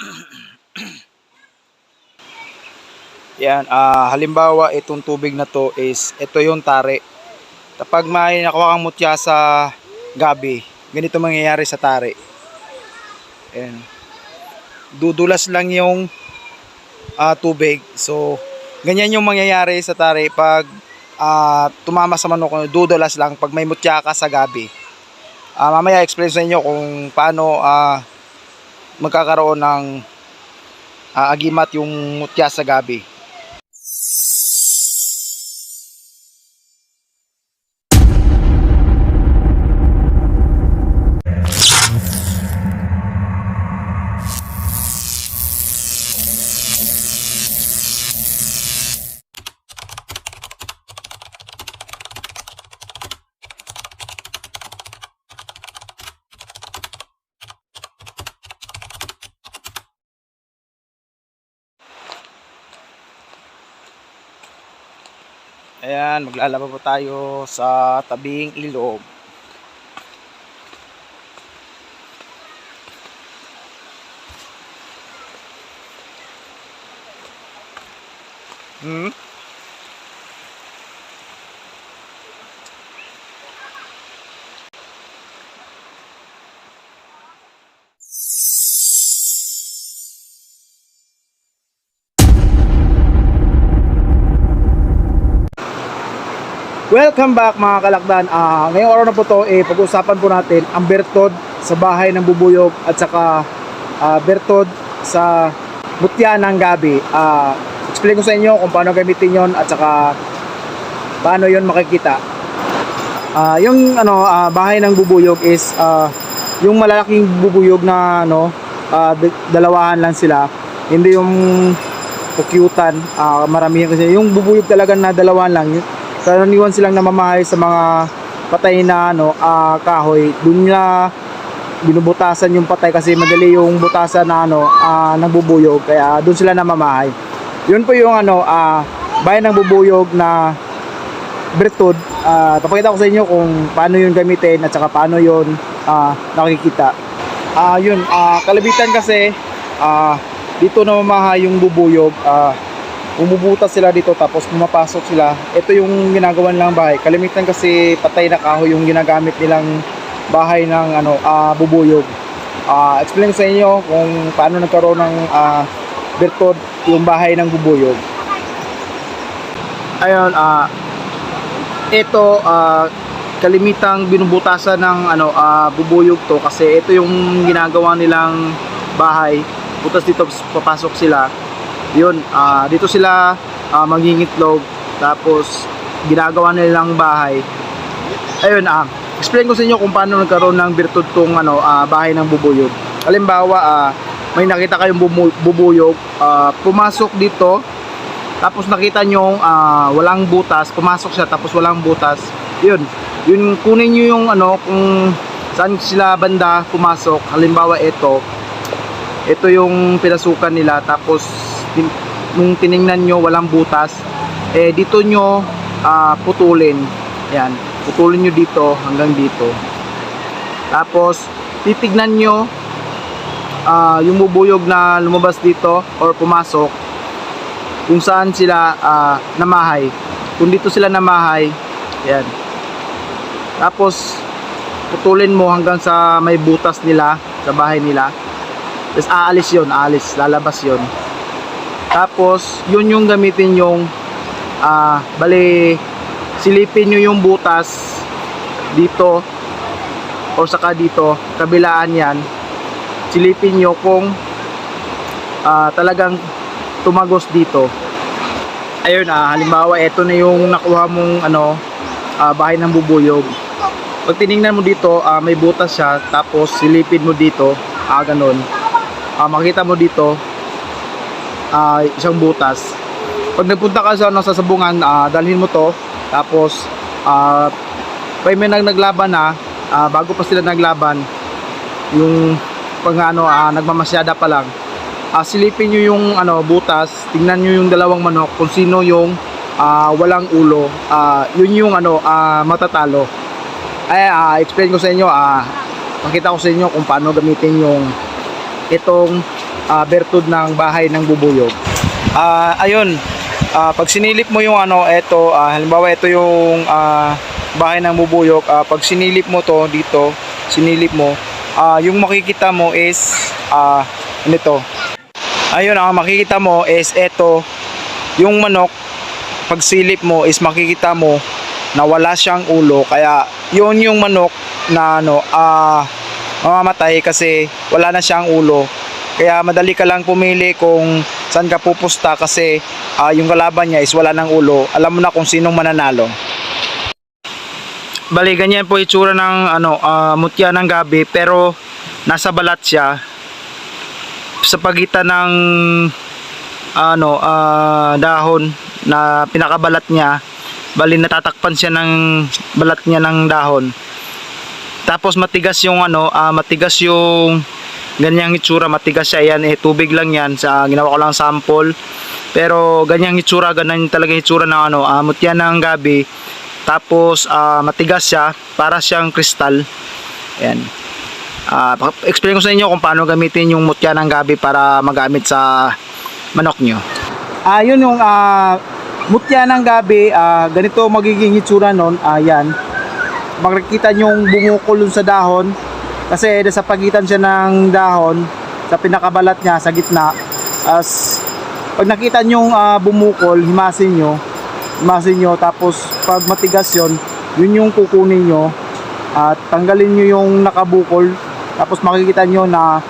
Yan, ah halimbawa itong tubig na to is ito yung tare. Kapag may nakuha kang mutya sa gabi, ganito mangyayari sa tare. Ayan. Dudulas lang yung ah, tubig. So, ganyan yung mangyayari sa tare pag ah, tumama sa manok, dudulas lang pag may mutya ka sa gabi. Ah, mamaya explain sa inyo kung paano ah, magkakaroon ng ah, agimat yung mutya sa gabi. Ayan, maglalaba po tayo sa tabing ilog. Hmm? Welcome back mga kalakdan. Ah, ngayong araw na po to, eh, pag-uusapan po natin ang bertod sa bahay ng bubuyog at saka ah, bertod sa mutya ng gabi. Ah, explain ko sa inyo kung paano gamitin yon at saka paano yon makikita. Ah, yung ano ah, bahay ng bubuyog is ah, yung malalaking bubuyog na ano d- dalawahan lang sila. Hindi yung kukyutan, ah, maramihan kasi yung bubuyog talaga na dalawahan lang. Karaniwan silang namamahay sa mga patay na ano, ah, kahoy. Doon nila binubutasan yung patay kasi madali yung butasan na ano, ah, nagbubuyog kaya doon sila namamahay. Yun po yung ano, ah, bayan ng bubuyog na bertod. Ah, papakita ko sa inyo kung paano yun gamitin at saka paano yun ah, nakikita. Ah, yun, ah, kalabitan kasi ah, dito namamahay yung bubuyog. Ah, umubutas sila dito tapos pumapasok sila. Ito yung ginagawa nilang bahay. Kalimitan kasi patay na kahoy yung ginagamit nilang bahay ng ano ah, bubuyog. Ah, explain sa inyo kung paano nagkaroon ng ah, bertod yung bahay ng bubuyog. Ayun, ah ito ah, kalimitang binubutasan ng ano ah, bubuyog to kasi ito yung ginagawa nilang bahay. Butas dito papasok sila yun ah, dito sila uh, mangingitlog. Tapos ginagawa nilang bahay. Ayun ah explain ko sa inyo kung paano nagkaroon ng virtud tong ano ah, bahay ng bubuyog. Halimbawa ah, may nakita kayong bumu- bubuyog ah, pumasok dito tapos nakita nyo ah, walang butas pumasok siya tapos walang butas. Yun yun kunin nyo yung ano kung saan sila banda pumasok. Halimbawa ito ito yung pinasukan nila tapos nung tiningnan nyo walang butas eh dito nyo ah, putulin. Yan putulin nyo dito hanggang dito. Tapos titignan nyo ah, yung bubuyog na lumabas dito or pumasok kung saan sila ah, namahay. Kung dito sila namahay yan tapos putulin mo hanggang sa may butas nila sa bahay nila. Tapos aalis yon aalis lalabas yon tapos yun yung gamitin yung ah bali silipin nyo yung butas dito o saka dito kabilaan yan. Silipin nyo kung ah, talagang tumagos dito. Ayun ah halimbawa ito na yung nakuha mong ano ah, bahay ng bubuyog. Pag tiningnan mo dito ah, may butas siya tapos silipin mo dito ah ganun. Ah, makita mo dito ah, isang butas. Pag nagpunta ka sa ano, sa sabungan ah, dalhin mo to. Tapos ah, pag may nag naglaban na ah, bago pa sila naglaban yung pag ano ah, nagmamasyada pa lang. Ah, silipin nyo yung ano butas. Tingnan nyo yung dalawang manok kung sino yung ah, walang ulo. Ah, yun yung ano ah, matatalo. Ay ah, explain ko sa inyo ah, makita ko sa inyo kung paano gamitin yung itong ah, bertud ng bahay ng bubuyog. Ah, ayun. Ah, pag sinilip mo yung ano, eto, ah, halimbawa ito yung ah, bahay ng bubuyog, ah, pag sinilip mo to dito, sinilip mo, ah, yung makikita mo is ah, ano to? Ayun, ang makikita mo is eto, yung manok, pag silip mo is makikita mo na wala siyang ulo, kaya yun yung manok na ano, ah, mamamatay kasi wala na siyang ulo. Kaya madali ka lang pumili kung saan ka pupusta kasi ah, yung kalaban niya is wala ng ulo. Alam mo na kung sinong mananalo. Bali, ganyan po itsura ng ano, ah, mutya ng gabi pero nasa balat siya sa pagitan ng ano ah, dahon na pinakabalat niya bali natatakpan siya ng balat niya ng dahon tapos matigas yung ano ah, matigas yung ganyang itsura matigas siya yan eh tubig lang yan sa ginawa ko lang sample. Pero ganyang itsura ganyan talaga itsura ng ano ah, mutya ng gabi. Tapos ah, matigas siya para siyang kristal. Ayan. Pak- explain ko sa inyo kung paano gamitin yung mutya ng gabi para magamit sa manok nyo. Ah, yun yung ah, mutya ng gabi, ah, ganito magiging itsura nun, ayan. Makikita nyo yung bumukol dun sa dahon, kasi sa pagitan siya ng dahon, sa pinakabalat niya, sa gitna, as pag nakita nyo yung ah, bumukol, himasin nyo, himasin nyo, tapos pag matigas yon yun yung kukunin nyo, at tanggalin nyo yung nakabukol, tapos makikita nyo na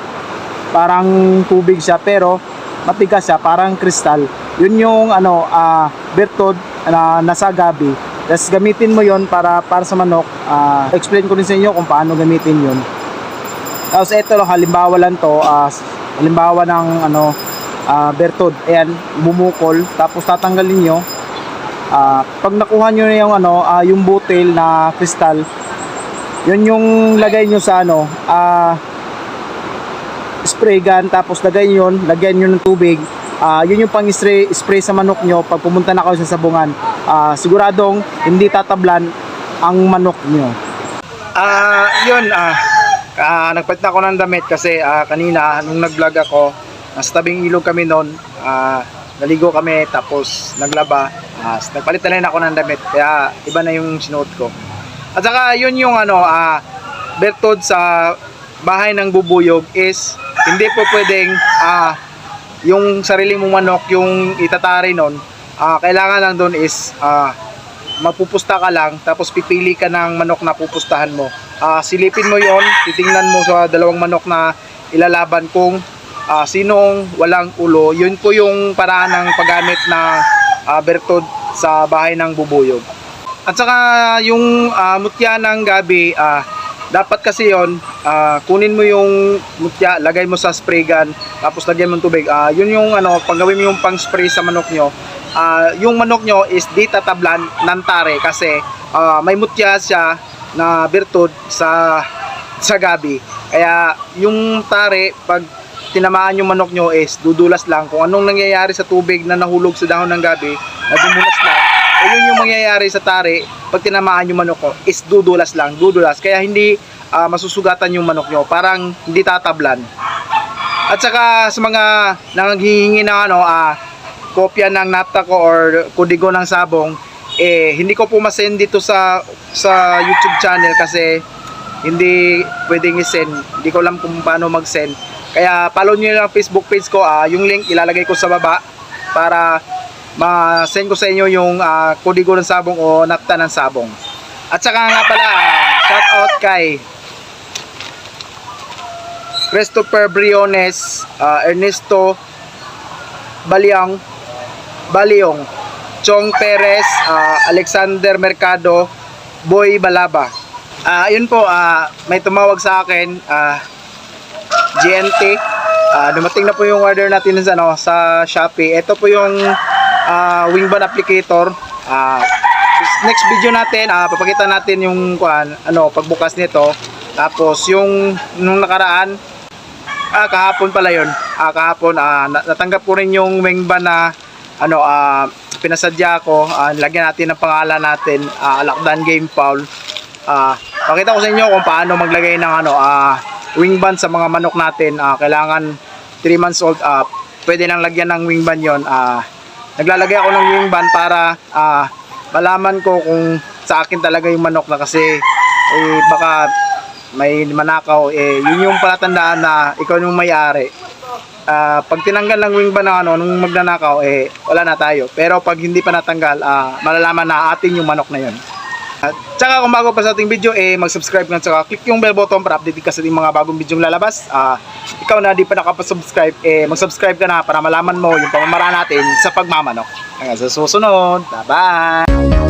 parang tubig siya pero matigas siya parang kristal. Yun yung ano ah bertod na nasa gabi. Tapos gamitin mo yon para para sa manok. Ah, explain ko rin sa inyo kung paano gamitin yun tapos ito lang halimbawa lang to ah, halimbawa ng ano ah, bertod. Ayan bumukol. Tapos tatanggalin nyo. Ah, pag nakuha nyo na yung ano ah, yung butil na kristal yun yung lagay nyo sa ano ah spray gun. Tapos lagay nyo yun lagyan nyo ng tubig. Ah yun yung pang spray, sa manok nyo pag pumunta na kayo sa sabungan. Ah siguradong hindi tatablan ang manok nyo. Ah yun ah ah, nagpalit na ako ng damit kasi ah, kanina nung nag-vlog ako nasa tabing ilog kami noon ah, naligo kami tapos naglaba ah, nagpalit na rin ako ng damit kaya iba na yung sinuot ko at saka yun yung ano, ah, bertod sa bahay ng bubuyog is hindi po pwedeng ah, yung sarili mong manok yung itatari nun. Ah, kailangan lang doon is ah, magpupusta ka lang tapos pipili ka ng manok na pupustahan mo. Ah, silipin mo yon, titingnan mo sa dalawang manok na ilalaban kung ah, sinong walang ulo. Yun po yung paraan ng paggamit na ah, bertod sa bahay ng bubuyog. At saka yung ah, mutya ng gabi, ah, dapat kasi yon kunin mo yung mutya, lagay mo sa spray gun, tapos lagyan mo ng tubig. Ah, yun yung ano, pag gawin mo yung pang spray sa manok nyo, ah, yung manok nyo is di tatablan ng tare kasi ah, may mutya siya na bertod sa sa gabi. Kaya yung tare, pag tinamaan yung manok nyo is dudulas lang. Kung anong nangyayari sa tubig na nahulog sa dahon ng gabi, na dumulas lang, eh yun yung mangyayari sa tare pag tinamaan yung manok ko is dudulas lang, dudulas. Kaya hindi ah, masusugatan yung manok nyo, parang hindi tatablan. At saka sa mga nanghihingi ng ano, ah, kopya ng nata ko or kudigo ng sabong, eh hindi ko po masend dito sa sa YouTube channel kasi hindi pwedeng i-send. Hindi ko alam kung paano mag-send. Kaya follow nyo lang ang Facebook page ko. ah, yung link ilalagay ko sa baba para ma-send ko sa inyo yung ah, kodigo ng sabong o napta ng sabong. At saka nga pala, shout out kay Christopher Briones, ah, Ernesto Baliang, Baliong, Chong Perez, ah, Alexander Mercado, Boy Balaba. Ah, ayun po, ah, may tumawag sa akin, ah, GNT. Ah, dumating na po yung order natin sa ano sa Shopee. Ito po yung ah, Wingband applicator. Ah, next video natin, ah, papakita natin yung kuan, ano, pagbukas nito. Tapos yung nung nakaraan, ah, kahapon pala yun. Ah, kahapon ah, na- natanggap ko rin yung Wingband na ano, ah, pinasadya ko. Ah, lagyan natin ng pangalan natin, ah, Alakdan Game Foul. Ah, pakita ko sa inyo kung paano maglagay ng ano, ah, wing band sa mga manok natin. Ah, kailangan 3 months old, ah, pwede nang lagyan ng wing ban yon. Ah, naglalagay ako ng wing ban para ah, malaman ko kung sa akin talaga yung manok na kasi eh, baka may manakaw eh yun yung palatandaan na ikaw yung may-ari Ah, pag tinanggal ng wing ban ng ano nung magnanakaw eh wala na tayo. Pero pag hindi pa natanggal ah, malalaman na atin yung manok na yun. At tsaka kung bago pa sa ating video eh mag-subscribe nga tsaka click yung bell button para update ka sa ating mga bagong video lalabas. Ah, ikaw na di pa nakapasubscribe eh mag-subscribe ka na para malaman mo yung pamamaraan natin sa pagmamanok. Hanggang sa susunod. Bye bye